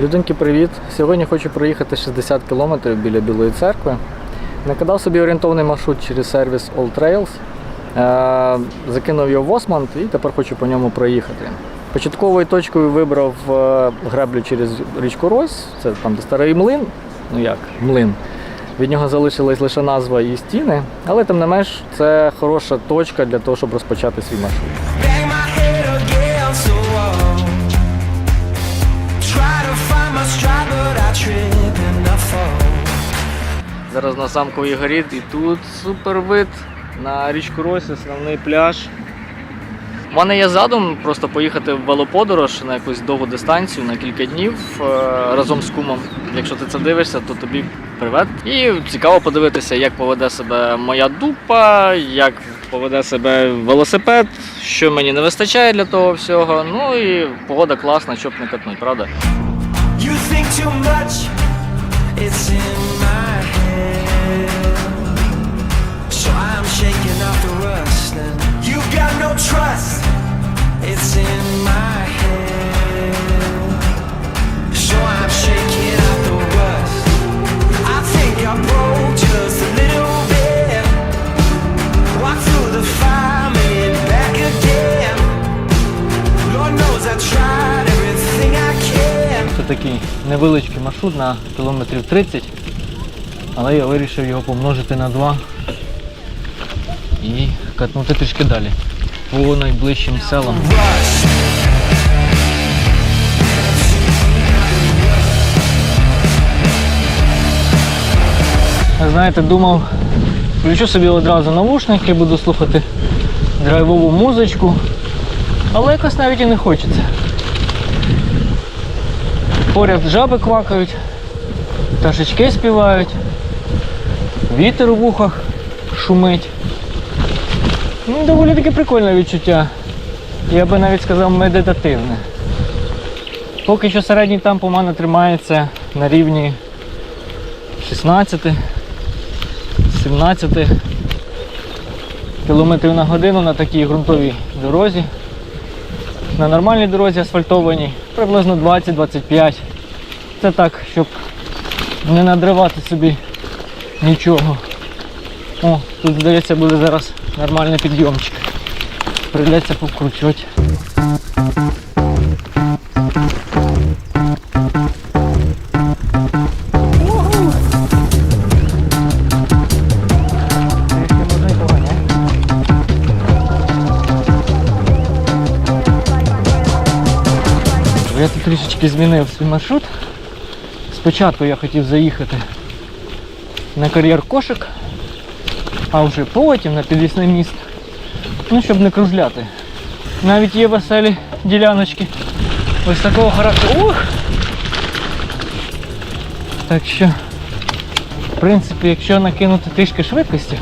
Людинки, привіт! Сьогодні хочу проїхати 60 км біля Білої церкви. Накидав собі орієнтовний маршрут через сервіс All Trails. Е, закинув його в Османд і тепер хочу по ньому проїхати. Початковою точкою вибрав е, греблю через річку Рось, це там де старий млин. Ну як, млин. Від нього залишилась лише назва і стіни, але тим не менш це хороша точка для того, щоб розпочати свій маршрут. Зараз на замковій горі і тут супер вид на річку Рось, основний пляж. У мене є задум просто поїхати в велоподорож на якусь довгу дистанцію на кілька днів е, разом з кумом. Якщо ти це дивишся, то тобі привет. І цікаво подивитися, як поведе себе моя дупа, як поведе себе велосипед, що мені не вистачає для того всього. Ну і погода класна, щоб не катнуть, правда? You think too much, it's in my head. So I'm shaking off the rust, and you got no trust, невеличкий маршрут на кілометрів 30, але я вирішив його помножити на 2 і катнути трішки далі по найближчим селам. Знаєте, думав, включу собі одразу навушники, буду слухати драйвову музичку, але якось навіть і не хочеться. Поряд жаби квакають, пташечки співають, вітер у вухах шумить. Ну, доволі таки прикольне відчуття. Я би навіть сказав медитативне. Поки що середній темп у мене тримається на рівні 16 17 км на годину на такій ґрунтовій дорозі. На нормальній дорозі асфальтованій приблизно 20-25. Це так, щоб не надривати собі нічого. О, тут здається буде зараз нормальний підйомчик. Прийдеться покручувати. Я тут трішечки змінив свій маршрут. Спочатку я хотів заїхати на кар'єр кошик, а вже потім на підвісний міст. Ну, щоб не кружляти. Навіть є веселі діляночки. Ось такого характеру. Ух! Так що, в принципі, якщо накинути трішки швидкості,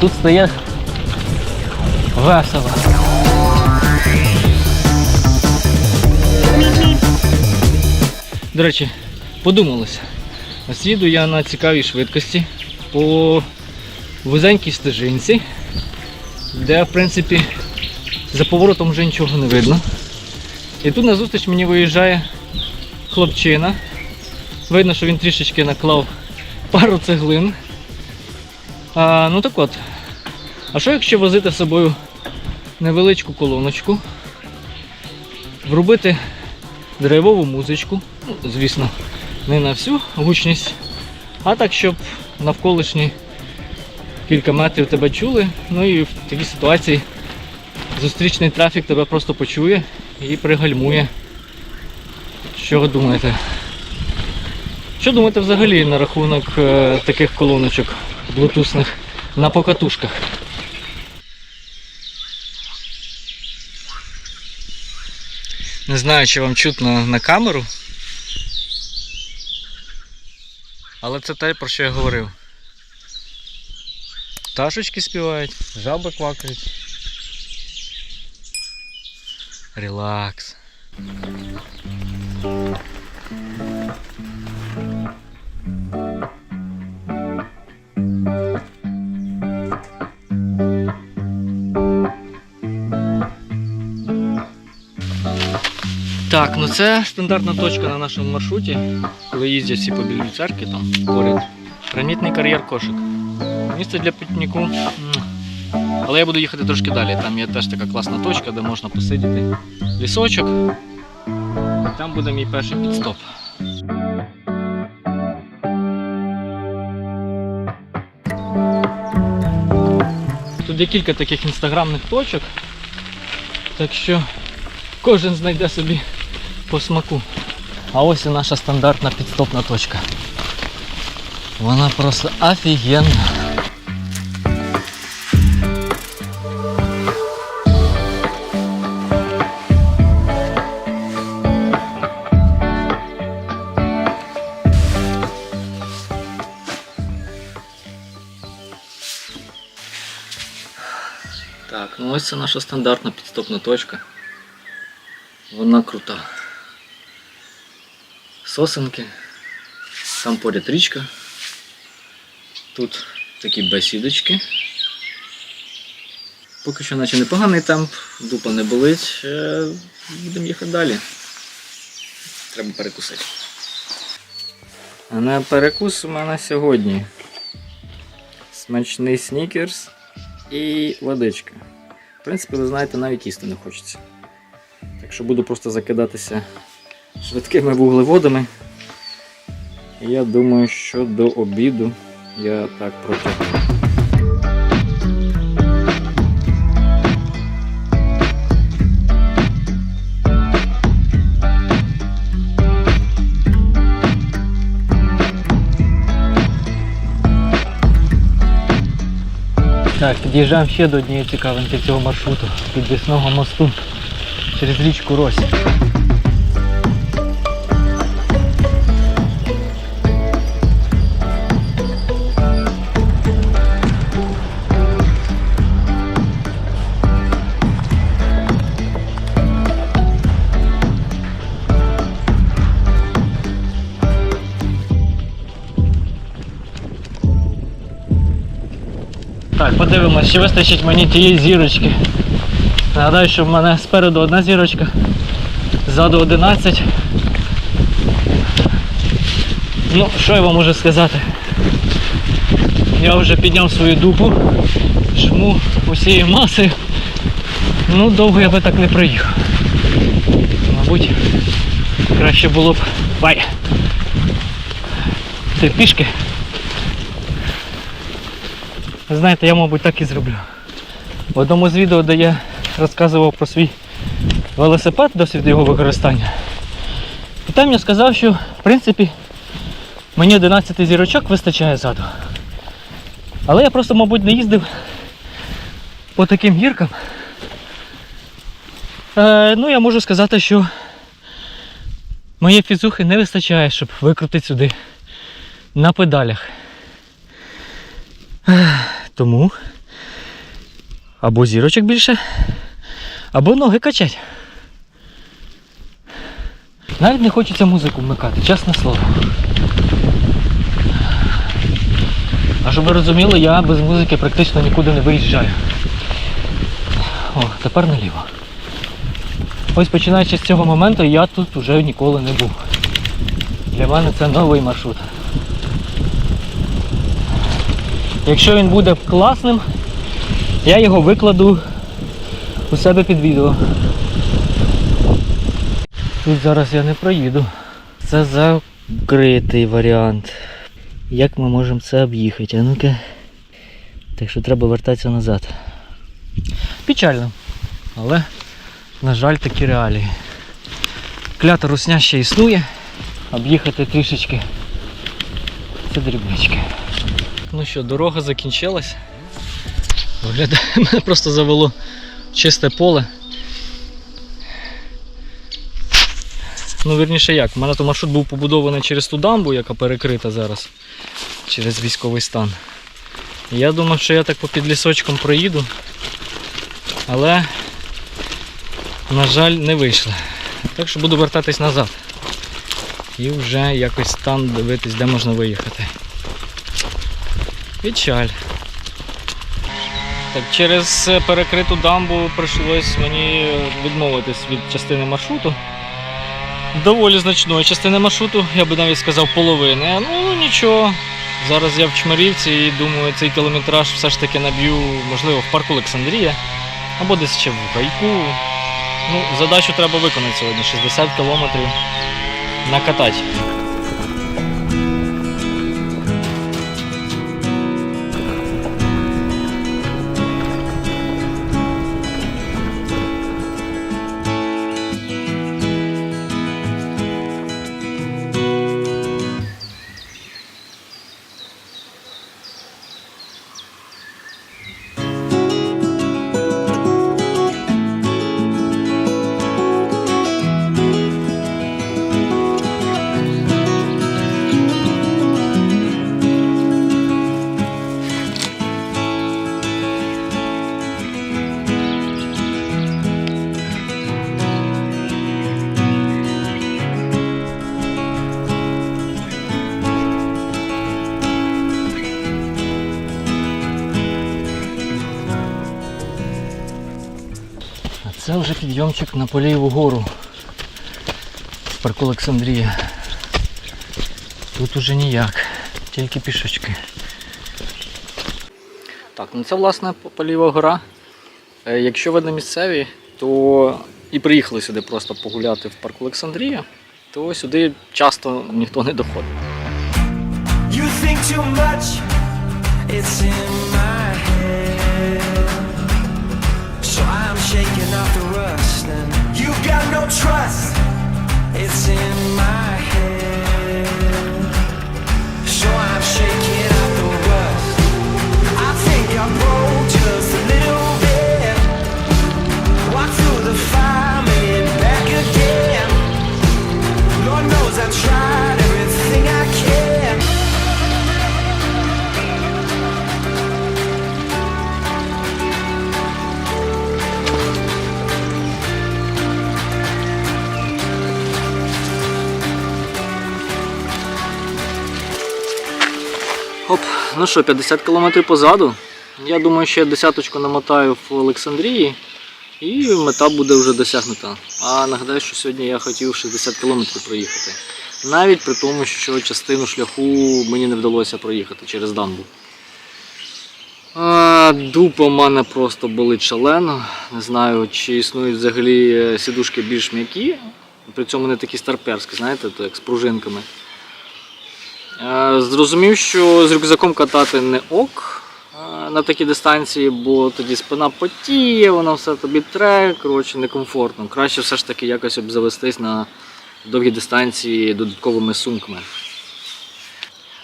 тут стає весело. До речі, подумалося. Ось я на цікавій швидкості по вузенькій стежинці, де, в принципі, за поворотом вже нічого не видно. І тут назустріч мені виїжджає хлопчина. Видно, що він трішечки наклав пару цеглин. А, ну так от. А що якщо возити з собою невеличку колоночку, врубити драйвову музичку, звісно, не на всю гучність, а так, щоб навколишні кілька метрів тебе чули. Ну і в такій ситуації зустрічний трафік тебе просто почує і пригальмує. Що ви думаєте? Що думаєте взагалі на рахунок е, таких колоночок блутусних на покатушках? Не знаю, чи вам чутно на камеру. Але це те, про що я говорив. Пташечки співають, жаби квакають. Релакс. Так, ну це стандартна точка на нашому маршруті, коли їздять всі по білій церкві там поряд. Гранітний кар'єр кошик. Місце для пікніку. м. Але я буду їхати трошки далі. Там є теж така класна точка, де можна посидіти. Лісочок. Там буде мій перший підстоп. Тут є кілька таких інстаграмних точок. Так що кожен знайде собі по смаку. А ось і наша стандартна підстопна точка. Вона просто офігенна. Так, ну ось це наша стандартна підстопна точка. Вона крута. Сосенки. Там поряд річка. Тут такі бесідочки. Поки що наче непоганий темп, дупа не болить. Е, Будемо їхати далі. Треба перекусити. А на перекус у мене сьогодні смачний снікерс і водичка. В принципі, ви знаєте, навіть їсти не хочеться. Так що буду просто закидатися швидкими вуглеводами. Я думаю, що до обіду я так протягну. Так, під'їжджаємо ще до однієї цікавинки цього маршруту підвісного мосту через річку Рось. Подивимось, чи вистачить мені тієї зірочки. Нагадаю, що в мене спереду одна зірочка, ззаду 11. Ну, що я вам можу сказати? Я вже підняв свою дупу, жму усією масою. Ну, довго я би так не проїхав. Мабуть, краще було б. Бай! Ти пішки. Знаєте, я, мабуть, так і зроблю. В одному з відео, де я розказував про свій велосипед, досвід його використання. І там я сказав, що в принципі мені 11 зірочок вистачає ззаду. Але я просто, мабуть, не їздив по таким гіркам. Е, ну, я можу сказати, що моєї фізухи не вистачає, щоб викрутити сюди на педалях. Тому або зірочок більше, або ноги качать. Навіть не хочеться музику вмикати, чесне слово. А щоб ви розуміли, я без музики практично нікуди не виїжджаю. О, тепер наліво. Ось починаючи з цього моменту, я тут вже ніколи не був. Для мене це новий маршрут. Якщо він буде класним, я його викладу у себе під відео. Тут зараз я не проїду. Це закритий варіант. Як ми можемо це об'їхати? А ну-ка. Так що треба вертатися назад. Печально. Але, на жаль, такі реалії. Клята русня ще існує. Об'їхати трішечки. Це дрібнички. Ну що, дорога закінчилась. Виглядає, мене просто завело чисте поле. Ну, вірніше як, у мене то маршрут був побудований через ту дамбу, яка перекрита зараз через військовий стан. Я думав, що я так по під лісочком проїду, але, на жаль, не вийшло. Так що буду вертатись назад. І вже якось там дивитись, де можна виїхати. Печаль. Так, через е, перекриту дамбу прийшлось мені відмовитись від частини маршруту. доволі значної частини маршруту, я би навіть сказав половини. Ну нічого. Зараз я в Чмарівці і думаю, цей кілометраж все ж таки наб'ю, можливо, в парку Олександрія або десь ще в гайку. Ну, задачу треба виконати сьогодні. 60 кілометрів накатати. Підйомчик на Полієву гору в парку Олександрія. Тут уже ніяк, тільки пішечки. Так, ну це власне Полієва гора. Е, Якщо ви не місцеві, то і приїхали сюди просто погуляти в парку Олександрія, то сюди часто ніхто не доходить. You think too much, it's in my ну що, 50 кілометрів позаду. Я думаю, ще десяточку намотаю в Олександрії і мета буде вже досягнута. А нагадаю, що сьогодні я хотів 60 кілометрів проїхати. Навіть при тому, що частину шляху мені не вдалося проїхати через дамбу. А, дупа в мене просто болить шалено. Не знаю, чи існують взагалі е, сідушки більш м'які, при цьому не такі старперські, знаєте, то як з пружинками. Е, Зрозумів, що з рюкзаком катати не ок е, на такій дистанції, бо тоді спина потіє, воно все тобі тре, коротше, некомфортно. Краще все ж таки якось обзавестись на довгі дистанції додатковими сумками.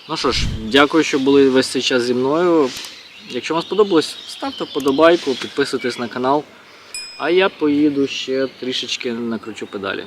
Ну що ж, дякую, що були весь цей час зі мною. Якщо вам сподобалось, ставте вподобайку, підписуйтесь на канал. А я поїду ще трішечки накручу педалі.